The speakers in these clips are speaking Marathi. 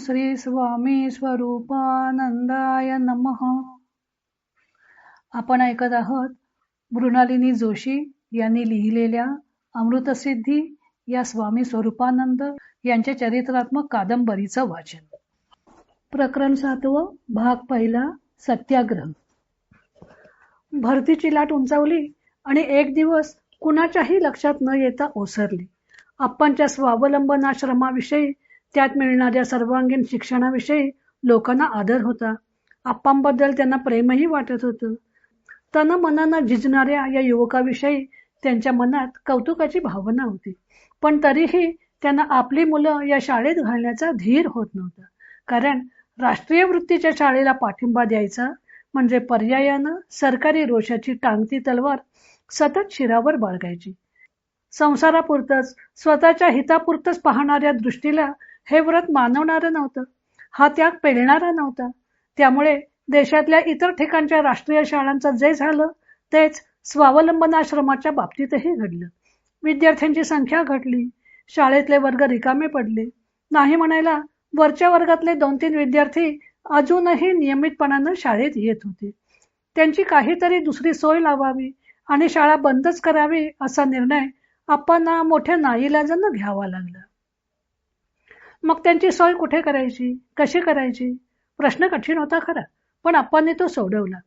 श्री स्वामी स्वरूपानंदाय नम. आपण ऐकत आहोत मृणालिनी जोशी यांनी लिहिलेल्या अमृतसिद्धी या स्वामी स्वरूपानंद यांच्या चरित्रात्मक कादंबरीचं वाचन. प्रकरण सातवं भाग पहिला सत्याग्रह. भरतीची लाट उंचावली आणि एक दिवस कुणाच्याही लक्षात न येता ओसरली. आप्पांच्या स्वावलंबनाश्रमाविषयी त्यात मिळणाऱ्या सर्वांगीण शिक्षणाविषयी लोकांना आदर होता. आप्पांबद्दल त्यांना प्रेमही वाटत होतं. तन मनानं झिजणाऱ्या या युवकाविषयी त्यांच्या मनात कौतुकाची भावना होती. पण तरीही त्यांना आपली मुलं या शाळेत घालण्याचा धीर होत नव्हता. कारण राष्ट्रीय वृत्तीच्या शाळेला पाठिंबा द्यायचा म्हणजे पर्यायानं सरकारी रोषाची टांगती तलवार सतत शिरावर बाळगायची. संसारापुरतच स्वतःच्या हितापुरतच पाहणाऱ्या दृष्टीला हे व्रत मानवणारं नव्हतं. हा त्याग पेलणारा नव्हता. त्यामुळे देशातल्या इतर ठिकाणच्या राष्ट्रीय शाळांचं जे झालं तेच स्वावलंबनाश्रमाच्या बाबतीतही घडलं. विद्यार्थ्यांची संख्या घटली शाळेतले वर्ग रिकामे पडले. नाही म्हणायला वरच्या वर्गातले दोन तीन विद्यार्थी अजूनही नियमितपणानं शाळेत येत होते. त्यांची काहीतरी दुसरी सोय लावावी आणि शाळा बंदच करावी असा निर्णय आप्पांना मोठ्या नाईलाजानं घ्यावा लागला. मग त्यांची सोय कुठे करायची? कशी करायची? प्रश्न कठीण होता खरा पण आप्पांनी तो सोडवला.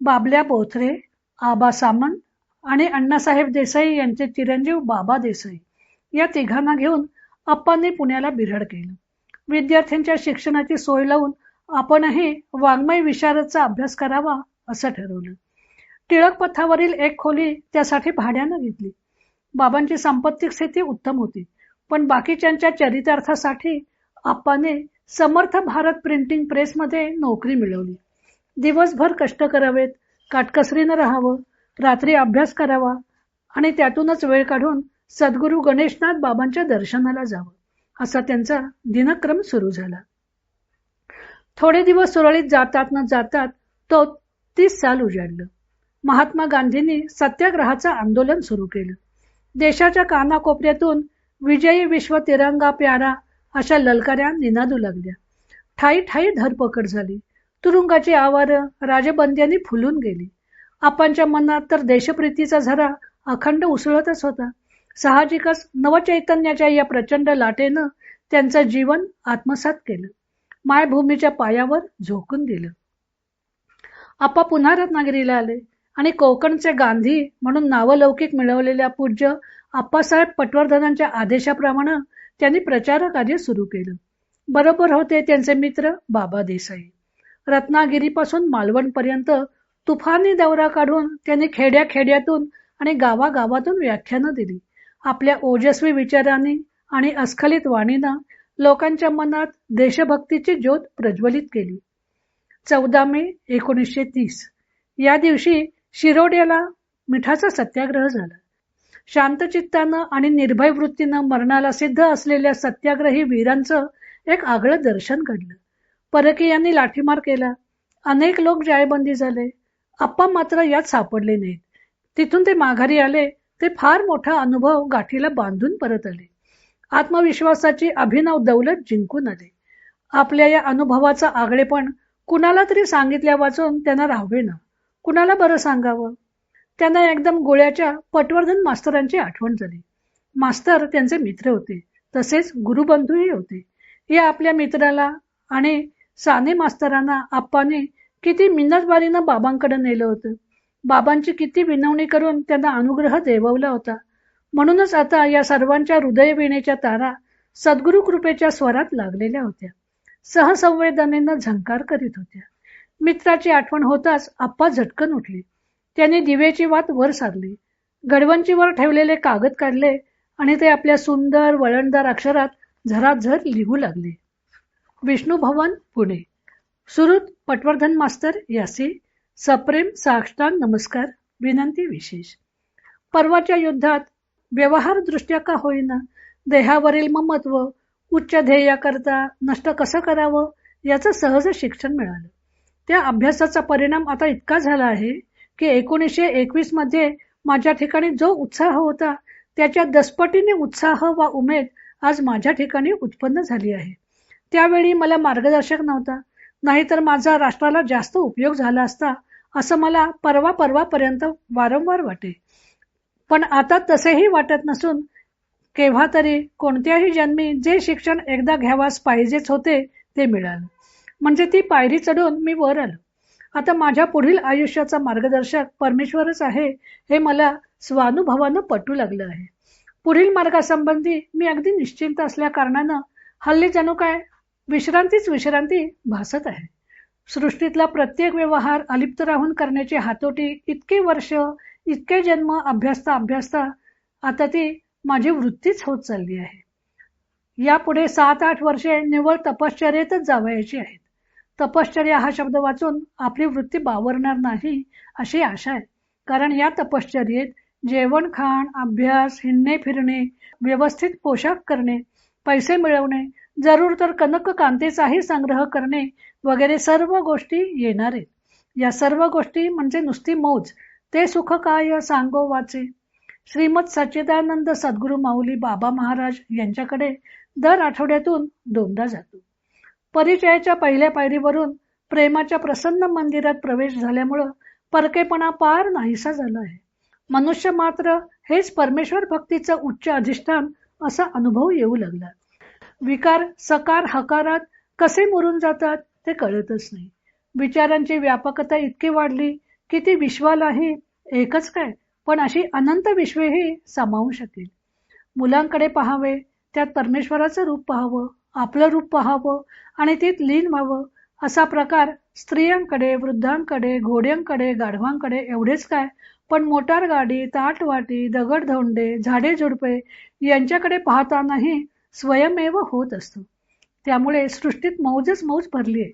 बाबल्या बोथरे आबा सामंत आणि अण्णासाहेब देसाई यांचे चिरंजीव बाबा देसाई या तिघांना घेऊन आप्पांनी पुण्याला बिरड केलं. विद्यार्थ्यांच्या शिक्षणाची सोय लावून आपणही वाङ्मय विशारदचा अभ्यास करावा असं ठरवलं. टिळक पथावरील एक खोली त्यासाठी भाड्यानं घेतली. बाबांची सांपत्तिक स्थिती उत्तम होती. पण बाकीच्यांच्या चरितार्थासाठी आपाने समर्थ भारत प्रिंटिंग प्रेसमध्ये नोकरी मिळवली. दिवसभर कष्ट करावेत काटकसरीनं राहावं रात्री अभ्यास करावा आणि त्यातूनच वेळ काढून सद्गुरू गणेशनाथ बाबांच्या दर्शनाला जावं असा त्यांचा दिनक्रम सुरू झाला. थोडे दिवस सुरळीत जातात न जातात तो तीस साल उजाडलं. महात्मा गांधींनी सत्याग्रहाचं आंदोलन सुरू केलं. देशाच्या कानाकोपऱ्यातून विजयी विश्व तिरंगा प्यारा अशा ललकाऱ्या निनादू लागल्या. ठाई ठाई धरपकड झाली. तुरुंगाची आवार राजबंद्यांनी फुलून गेली. आपांच्या मनात तर देशप्रीतीचा झरा अखंड उसळतच होता. साहजिकच नवचैतन्याच्या या प्रचंड लाटेनं त्यांचं जीवन आत्मसात केलं. मायभूमीच्या पायावर झोकून दिलं आपा पुन्हा रत्नागिरीला आले आणि कोकणचे गांधी म्हणून नावलौकिक मिळवलेल्या पूज्य आप्पासाहेब पटवर्धनांच्या आदेशाप्रमाणे त्यांनी प्रचार कार्य सुरू केलं. बरोबर होते त्यांचे मित्र बाबा देसाई. रत्नागिरीपासून मालवणपर्यंत तुफानी दौरा काढून त्यांनी खेड्या खेड्यातून आणि गावागावातून व्याख्यानं दिली. आपल्या ओजस्वी विचारांनी आणि अस्खलित वाणीनं लोकांच्या मनात देशभक्तीची ज्योत प्रज्वलित केली. चौदा मे एकोणीसशे तीस. या दिवशी शिरोड्याला मिठाचा सत्याग्रह झाला. शांतचित्तानं आणि निर्भय वृत्तीनं मरणाला सिद्ध असलेल्या सत्याग्रही वीरांचं एक आगळं दर्शन घडलं. परकीयांनी लाठीमार केला. अनेक लोक जायबंदी झाले. आप्पा मात्र यात सापडले नाहीत. तिथून ते माघारी आले ते फार मोठा अनुभव गाठीला बांधून परत आले. आत्मविश्वासाची अभिनव दौलत जिंकून आले. आपल्या या अनुभवाचा आगळेपण कुणाला तरी सांगितल्या वाचून त्यांना राहावे ना. कुणाला बरं सांगावं? त्यांना एकदम गोळ्याच्या पटवर्धन मास्तरांची आठवण झाली. मास्तर त्यांचे मित्र होते. तसेच गुरुबंधूही होते. या आपल्या मित्राला आणि साने मास्तरांना आप्पाने किती मिन्नतबारीनं बाबांकडे नेलं होतं. बाबांची किती विनवणी करून त्यांना अनुग्रह देववला होता. म्हणूनच आता या सर्वांच्या हृदयविणेच्या तारा सद्गुरु कृपेच्या स्वरात लागलेल्या होत्या. सहसंवेदनेनं झंकार करीत होत्या. मित्राची आठवण होताच आप्पा झटकन उठले. त्यांनी दिवेची वात वर सारली. गडवंचीवर ठेवलेले कागद काढले आणि ते आपल्या सुंदर वळणदार अक्षरात झराझर लिहू लागले. विष्णू भवन पुणे. सुरुत पटवर्धन मास्तर यासी. सप्रेम साष्टांग नमस्कार. विनंती विशेष. परवाच्या युद्धात व्यवहार दृष्ट्या का होईना देहावरील ममत्व उच्च ध्येयाकरता नष्ट कसं करावं याचं सहज शिक्षण मिळालं. त्या अभ्यासाचा परिणाम आता इतका झाला आहे की एकोणीसशे एकवीसमध्ये माझ्या ठिकाणी जो उत्साह होता त्याच्या दसपटीने उत्साह वा उमेद आज माझ्या ठिकाणी उत्पन्न झाली आहे. त्यावेळी मला मार्गदर्शक नव्हता. नाहीतर माझा राष्ट्राला जास्त उपयोग झाला असता असं मला परवा परवापर्यंत वारंवार वाटे. पण आता तसेही वाटत नसून केव्हा तरी कोणत्याही जन्मी जे शिक्षण एकदा घ्यावास पाहिजेच होते ते मिळालं. म्हणजे ती पायरी चढून मी वर आलो. आता माझ्या पुढील आयुष्याचा मार्गदर्शक परमेश्वरच आहे हे मला स्वानुभवानं पटू लागलं आहे. पुढील मार्गासंबंधी मी अगदी निश्चिंत असल्या कारणानं हल्ली जणू काय विश्रांतीच विश्रांती भासत आहे. सृष्टीतला प्रत्येक व्यवहार अलिप्त राहून करण्याची हातोटी इतके वर्ष इतके जन्म अभ्यासता अभ्यासता आता ती माझी वृत्तीच होत चालली आहे. यापुढे सात आठ वर्षे निवळ तपश्चर्येतच जावयाची आहेत. तपश्चर्या हा शब्द वाचून आपली वृत्ती बावरणार नाही अशी आशा आहे. कारण या तपश्चर्येत जेवण खाण अभ्यास हिंडणे फिरणे व्यवस्थित पोशाख करणे पैसे मिळवणे जरूर तर कनक कांतीचाही संग्रह करणे वगैरे सर्व गोष्टी येणार आहेत. या सर्व गोष्टी म्हणजे नुसती मौज ते सुख काय सांगो वाचे. श्रीमद सच्चिदानंद सद्गुरू माऊली बाबा महाराज यांच्याकडे दर आठवड्यातून दोनदा जातो. परिचयाच्या पहिल्या पायरीवरून प्रेमाच्या प्रसन्न मंदिरात प्रवेश झाल्यामुळं परकेपणा पार नाहीसा झाला आहे. मनुष्य मात्र हेच परमेश्वर भक्तीचं उच्च अधिष्ठान असा अनुभव येऊ लागला. विकार सकार हकारात कसे मुरून जातात ते कळतच नाही. विचारांची व्यापकता इतकी वाढली की ती विश्वालाही एकच काय पण अशी अनंत विश्वेही सामावू शकेल. मुलांकडे पहावे त्यात परमेश्वराचं रूप पाहावं आपलं रूप पाहावं आणि तीत लीन व्हावं. असा प्रकार स्त्रियांकडे वृद्धांकडे घोड्यांकडे गाढवांकडे एवढेच काय? पण मोटार गाडी ताटवाटी दगडधोंडे झाडे झुडपे यांच्याकडे पाहतानाही स्वयमेव होत असतो. त्यामुळे सृष्टीत मौजच मौज भरली आहे.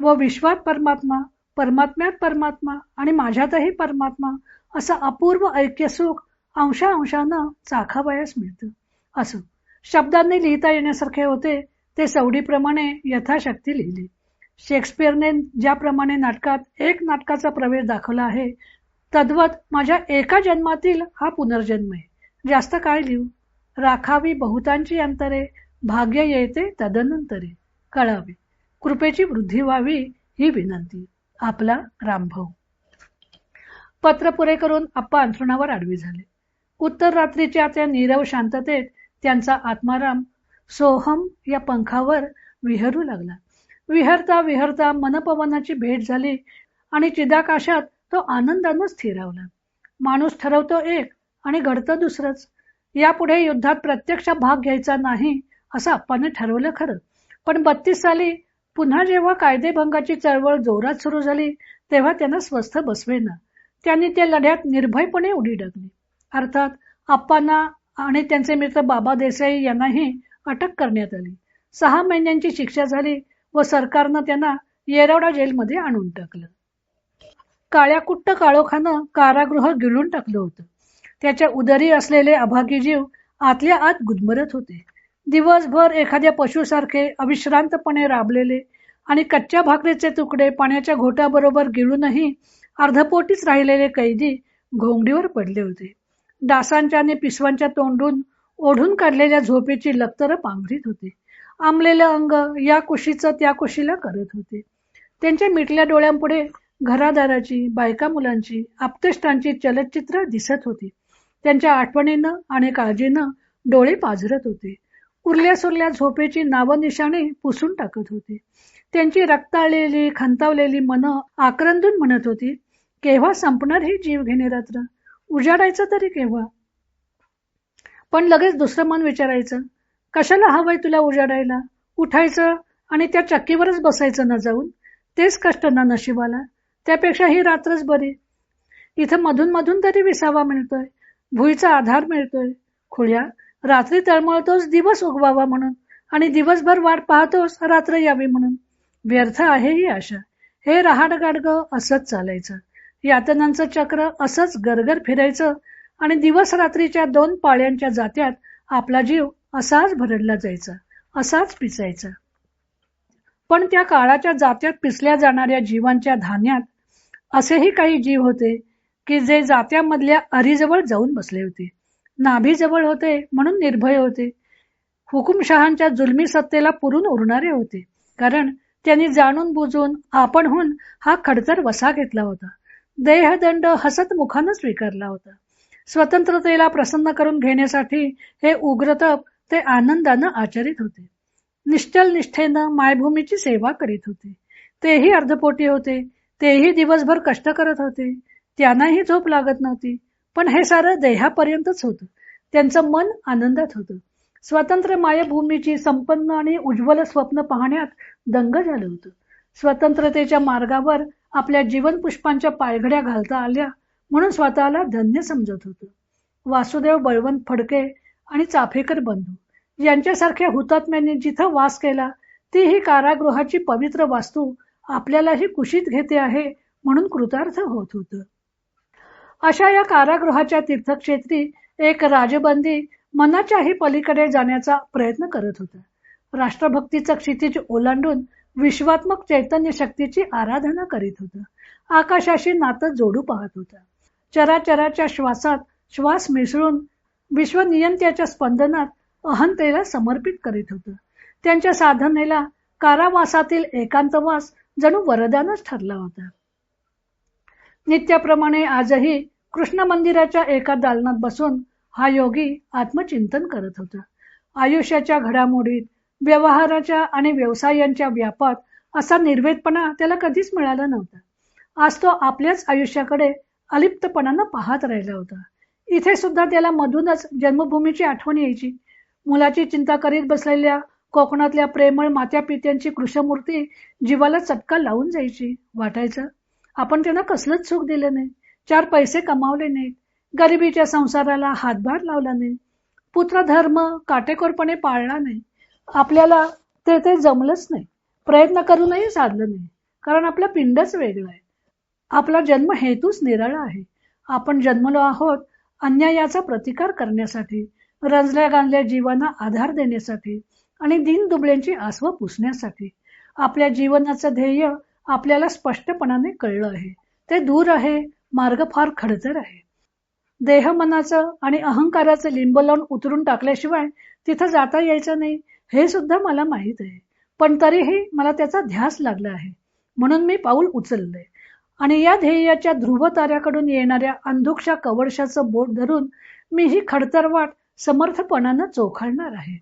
व विश्वात परमात्मा परमात्म्यात परमात्मा आणि माझ्यातही परमात्मा असं अपूर्व ऐक्य सुख अंशा अंशानं चाखावयास मिळतं. असो शब्दांनी लिहिता येण्यासारखे होते ते सवडीप्रमाणे यथाशक्ती लिहिली. शेक्सपियरने ज्याप्रमाणे नाटकात एक नाटकाचा प्रवेश दाखवला आहे तद्वत माझ्या एका जन्मातील हा पुनर्जन्म आहे. जास्त काय लिहू. राखावी बहुतांची अंतरे भाग्य येते तदनंतरे. कळावे. कृपेची वृद्धी व्हावी ही विनंती. आपला रामभाऊ. पत्र पुरे करून आप्पा अंथरुणावर आडवी झाले. उत्तर रात्रीच्या त्या नीरव शांततेत त्यांचा आत्माराम सोहम या पंखावर विहरू लागला. विहरता विहरता मनपवनाची भेट झाली आणि चिदाकाशात तो आनंदानं स्थिरावला. माणूस ठरवतो एक आणि घडतं दुसरंच. यापुढे युद्धात प्रत्यक्ष भाग घ्यायचा नाही असं आप्पाने ठरवलं खरं. पण बत्तीस साली पुन्हा जेव्हा कायदेभंगाची चळवळ जोरात सुरू झाली तेव्हा त्यांना स्वस्थ बसवेना. त्यांनी त्या लढ्यात निर्भयपणे उडी टाकली. अर्थात आप्पांना आणि त्यांचे मित्र बाबा देसाई यांनाही अटक करण्यात आली. सहा महिन्यांची शिक्षा झाली व सरकारनं त्यांना येरवडा जेलमध्ये आणून टाकलं. काळ्या कुट्ट काळोखानं कारागृह गिळून टाकलं होतं. त्याच्या उदरी असलेले अभागी जीव आतल्या आत गुदमरत होते. दिवसभर एखाद्या पशुसारखे अविश्रांतपणे राबलेले आणि कच्च्या भाकरीचे तुकडे पाण्याच्या घोटाबरोबर गिळूनही अर्धपोटीच राहिलेले कैदी घोंगडीवर पडले होते. डासांच्या आणि पिसवांच्या तोंडून ओढून काढलेल्या झोपेची लक्तर पांघरीत होते. आंबलेलं अंग या कुशीचं त्या कुशीला करत होते. त्यांच्या मिटल्या डोळ्यांपुढे घरादाराची बायका मुलांची आपतेष्टांची चलचित्र दिसत होती. त्यांच्या आठवणीनं आणि काळजीनं डोळे पाझरत होते. उरल्या सुरल्या झोपेची नावनिशाणे पुसून टाकत होती. त्यांची रक्ताळलेली खंतावलेली मनं आक्रंदून म्हणत होती केव्हा संपणार ही जीव घेणे रात्र? उजाडायचं तरी केव्हा? पण लगेच दुसरं मन विचारायचं कशाला हवंय तुला उजाडायला? उठायचं आणि त्या चक्कीवरच बसायचं ना जाऊन? तेच कष्ट ना नशिबाला. त्यापेक्षा ही रात्रच बरी. इथं मधून मधून तरी विसावा मिळतोय. भुईचा आधार मिळतोय. खुळ्या रात्री तळमळतोस दिवस उगवावा म्हणून. आणि दिवसभर वाट पाहतोस रात्र यावी म्हणून. व्यर्थ आहे ही आशा. हे रहाड गाडगं असंच चालायचं. यातनांचं चक्र असंच गरगर फिरायचं. आणि दिवस रात्रीच्या दोन पाळ्यांच्या जात्यात आपला जीव असाच भरडला जायचा असाच पिसायचा. पण त्या काळाच्या जात्यात पिसल्या जाणाऱ्या जीवांच्या धान्यात असेही काही जीव होते की जे जात्यामधल्या अरीजवळ जाऊन बसले होते नाभीजवळ होते म्हणून निर्भय होते. हुकुमशहांच्या जुलमी सत्तेला पुरून उरणारे होते कारण त्यांनी जाणून बुजून आपणहून हा खडतर वसा घेतला होता. देहदंड हसत मुखानं स्वीकारला होता. स्वतंत्रतेला प्रसन्न करून घेण्यासाठी हे उग्रतप ते आनंदानं आचरित होते. निश्चल निष्ठेनं मायभूमीची सेवा करीत होते. तेही अर्धपोटी होते. तेही दिवसभर कष्ट करत होते. त्यांनाही झोप लागत नव्हती. पण हे सारं देहापर्यंतच होतं. त्यांचं मन आनंदात होतं. स्वतंत्र मायभूमीची संपन्न आणि उज्ज्वल स्वप्न पाहण्यात दंग झालं होतं. स्वतंत्रतेच्या मार्गावर आपल्या जीवन पुष्पांच्या पायघड्या घालता आल्या. म्हणून स्वतःला धन्य समजत होतं. वासुदेव बळवंत फडके आणि चाफेकर बंधू यांच्यासारख्या हुतात्म्यांनी जिथं वास केला ती ही कारागृहाची पवित्र वास्तू आपल्यालाही कुशीत घेते आहे म्हणून कृतार्थ होत होतं. अशा या कारागृहाच्या तीर्थक्षेत्री एक राजबंदी मनाच्याही पलीकडे जाण्याचा प्रयत्न करत होता. राष्ट्रभक्तीचं क्षितिज ओलांडून विश्वात्मक चैतन्य शक्तीची आराधना करीत होता. आकाशाशी नातं जोडू पाहत होता. चराचराच्या श्वासात श्वास मिसळून विश्वनियंत्याच्या स्पंदनात अहंतेला समर्पित करीत होतं. त्यांच्या साधनेला कारावासातील एकांतवास जणू वरदानच ठरला होता. नित्याप्रमाणे आजही कृष्ण मंदिराच्या एका दालनात बसून हा योगी आत्मचिंतन करत होता. आयुष्याच्या घडामोडीत व्यवहाराच्या आणि व्यवसायांच्या व्यापात असा निर्वेदपणा त्याला कधीच मिळाला नव्हता. आज तो आपल्याच आयुष्याकडे अलिप्तपणानं पाहत राहिला होता. इथे सुद्धा त्याला मधूनच जन्मभूमीची आठवण यायची. मुलाची चिंता करीत बसलेल्या कोकणातल्या प्रेमळ मात्या पित्यांची कृष्णमूर्ती जीवाला चटका लावून जायची. वाटायचं आपण त्यांना कसलंच सुख दिलं नाही. चार पैसे कमावले नाहीत. गरिबीच्या संसाराला हातभार लावला नाही. पुत्रधर्म काटेकोरपणे पाळला नाही. आपल्याला ते ते जमलंच नाही. प्रयत्न करूनही साधलं नाही. कारण आपलं पिंडच वेगळं आहे. आपला जन्म हेतूच निराळा आहे. आपण जन्मलो आहोत अन्यायाचा प्रतिकार करण्यासाठी रंजल्या गांजल्या जीवांना आधार देण्यासाठी आणि दिन दुबळ्यांची आसवं पुसण्यासाठी. आपल्या जीवनाचं ध्येय आपल्याला स्पष्टपणाने कळलं आहे. ते दूर आहे मार्ग फार खडतर आहे. देह मनाचं आणि अहंकाराचं लिंब लावून उतरून टाकल्याशिवाय तिथं जाता यायचं नाही हे सुद्धा मला माहीत आहे. पण तरीही मला त्याचा ध्यास लागला आहे. म्हणून मी पाऊल उचललंय. आणि या ध्येयाच्या ध्रुव ताऱ्याकडून येणाऱ्या अंधुकशा कवडशाचं बोट धरून मी ही खडतर वाट समर्थपणानं चोखाळणार आहे.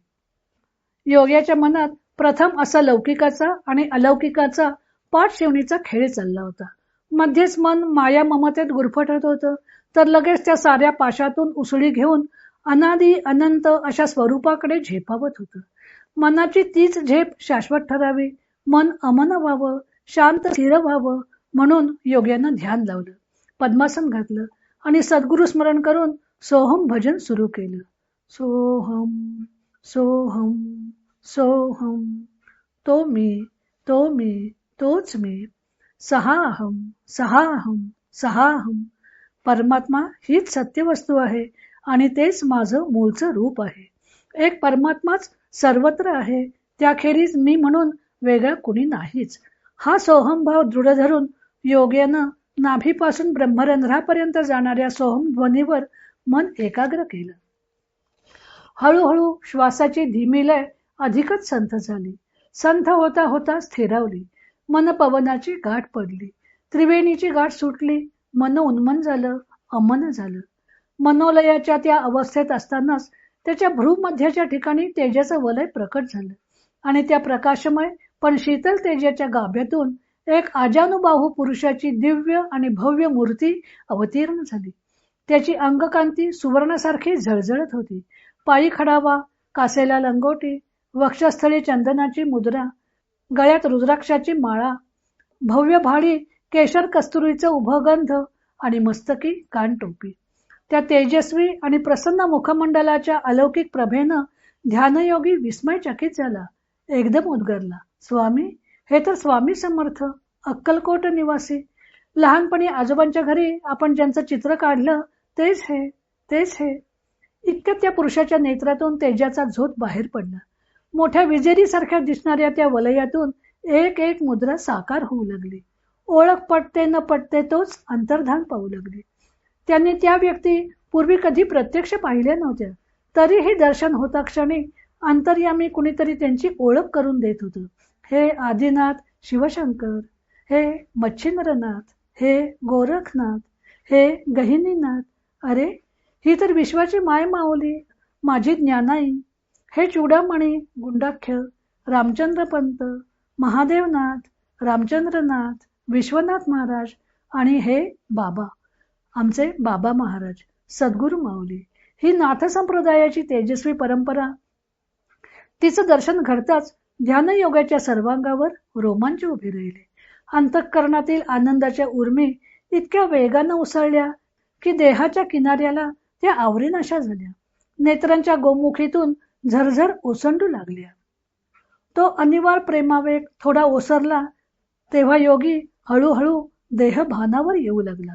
योग्याच्या मनात प्रथम असा लौकिकाचा आणि अलौकिकाचा पाठशिवणीचा खेळ चालला होता. मध्येच मन माया ममतेत गुरफटत होतं तर लगेच त्या साऱ्या पाशातून उसळी घेऊन अनादी अनंत अशा स्वरूपाकडे झेपावत होतं. मनाची तीच झेप शाश्वत ठरावी मन अमन व्हावं शांत स्थिर व्हावं म्हणून योग्यानं ध्यान लावलं पद्मासन घातलं आणि सद्गुरु स्मरण करून सोहम भजन सुरू केलं. सोहम सोहम सोहम तो मी तो मी तोच मी. सहाहम सहाहम सहाहम. परमात्मा हीच सत्यवस्तू आहे आणि तेच माझं मूळचं रूप आहे. एक परमात्माच सर्वत्र आहे त्याखेरीज मी म्हणून वेगळा कुणी नाहीच. हा सोहम भाव दृढ धरून योग्यानं नाभीपासून ब्रह्मरंध्रापर्यंत जाणाऱ्या सोहम ध्वनीवर मन एकाग्र केलं. हळूहळू श्वासाची धीमी लय अधिकच संथ झाली. संथ होता होता स्थिरावली. मन पवनाची गाठ पडली. त्रिवेणीची गाठ सुटली. मन उन्मन झालं अमन झालं. मनोलयाच्या त्या अवस्थेत असतानाच त्याच्या भ्रूमध्याच्या ठिकाणी तेजाचं वलय प्रकट झालं. आणि त्या प्रकाशमय पण शीतल तेजाच्या गाभ्यातून एक आजानुबाहू पुरुषाची दिव्य आणि भव्य मूर्ती अवतीर्ण झाली. त्याची अंगकांती सुवर्णासारखी झळझळत होती. पायी खडावा कासेला लंगोटी वक्षस्थळी चंदनाची मुद्रा गळ्यात रुद्राक्षाची माळा भव्य भाडी केशर कस्तुरीचं उभगंध आणि मस्तकी कानटोपी. त्या तेजस्वी आणि प्रसन्न मुखमंडलाच्या अलौकिक प्रभेनं ध्यानयोगी विस्मयचकित झाला. एकदम उद्गरला स्वामी हे तर स्वामी समर्थ अक्कलकोट निवासी. लहानपणी आजोबांच्या घरी आपण ज्यांचं चित्र काढलं तेच हे तेच हे. इतक्यात त्या पुरुषाच्या नेत्रातून तेजाचा झोत बाहेर पडला. मोठ्या विजेरीसारख्या दिसणाऱ्या त्या वलयातून एक एक मुद्रा साकार होऊ लागली. ओळख पटते न पटते तोच अंतर्धान पाहू लागले. त्यांनी त्या व्यक्ती पूर्वी कधी प्रत्यक्ष पाहिल्या नव्हत्या. तरीही दर्शन होता क्षणी अंतर्यामी कुणीतरी त्यांची ओळख करून देत होतं. हे आदिनाथ शिवशंकर हे मच्छिंद्रनाथ हे गोरखनाथ हे गहिनीनाथ अरे ही तर विश्वाची माय माऊली माझी ज्ञानाई. हे चूडामणी गुंडाख्य रामचंद्रपंत महादेवनाथ रामचंद्रनाथ विश्वनाथ महाराज आणि हे बाबा आमचे बाबा महाराज सद्गुरू माऊली. ही नाथ संप्रदायाची तेजस्वी परंपरा. तिचं दर्शन घडताच ध्यानयोगाच्या सर्वांगावर रोमांच उभे राहिले. अंतःकरणातील आनंदाच्या उर्मी इतक्या वेगानं उसळल्या की देहाच्या किनाऱ्याला त्या आवरीनाशा झाल्या. नेत्रांच्या गोमुखीतून झरझर ओसंडू लागल्या. तो अनिवार्य प्रेमावेग थोडा ओसरला तेव्हा योगी हळूहळू देह भानावर येऊ लागला.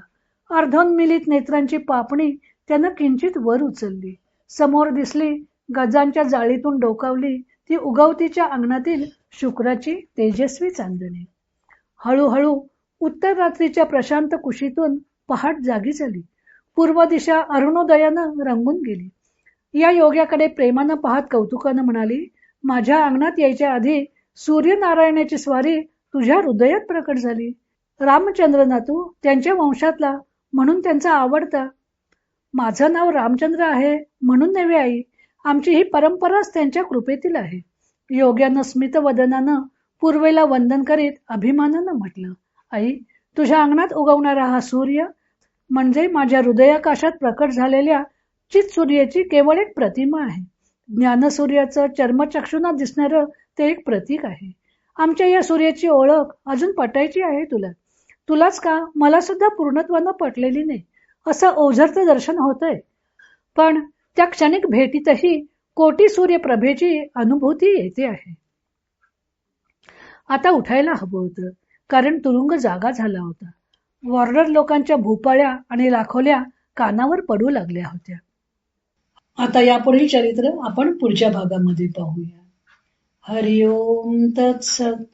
अर्धोन्मिलित नेत्रांची पापणी त्यानं किंचित वर उचलली. समोर दिसली गजांच्या जाळीतून डोकावली ती उगवतीच्या अंगणातील शुक्राची तेजस्वी चांदणी. हळूहळू उत्तर रात्रीच्या प्रशांत कुशीतून पहाट जागी झाली. पूर्व दिशा अरुणोदयानं रंगून गेली. या योग्याकडे प्रेमानं पाहत कौतुकानं म्हणाली माझ्या अंगणात यायच्या आधी सूर्यनारायणाची स्वारी तुझ्या हृदयात प्रकट झाली. रामचंद्र नातू त्यांच्या वंशातला म्हणून त्यांचा आवडता. माझं नाव रामचंद्र आहे म्हणून नव्हे आई आमची ही परंपराच त्यांच्या कृपेतील आहे. योग्यानं स्मितवदनानं पूर्वेला वंदन करीत अभिमानानं म्हटलं आई तुझ्या अंगणात उगवणारा हा सूर्य म्हणजे माझ्या हृदयाकाशात प्रकट झालेल्या चित सूर्याची केवळ एक प्रतिमा आहे. ज्ञानसूर्याचं चर्मचक्षुना दिसणारं ते एक प्रतीक आहे. आमच्या या सूर्याची ओळख अजून पटायची आहे तुला. तुलाच का? मला सुद्धा पूर्णत्वानं पटलेली नाही. असं ओझरचं दर्शन होतंय. पण त्या क्षणिक भेटीतही कोटी सूर्यप्रभेची अनुभूती येते आहे. आता उठायला हवं होतं कारण तुरुंग जागा झाला होता. वॉर्डर लोकांच्या भूपाळ्या आणि लाखोल्या कानावर पडू लागल्या होत्या. आता यापुढील चरित्र आपण पुढच्या भागामध्ये पाहूया. हरिओम तत्सत.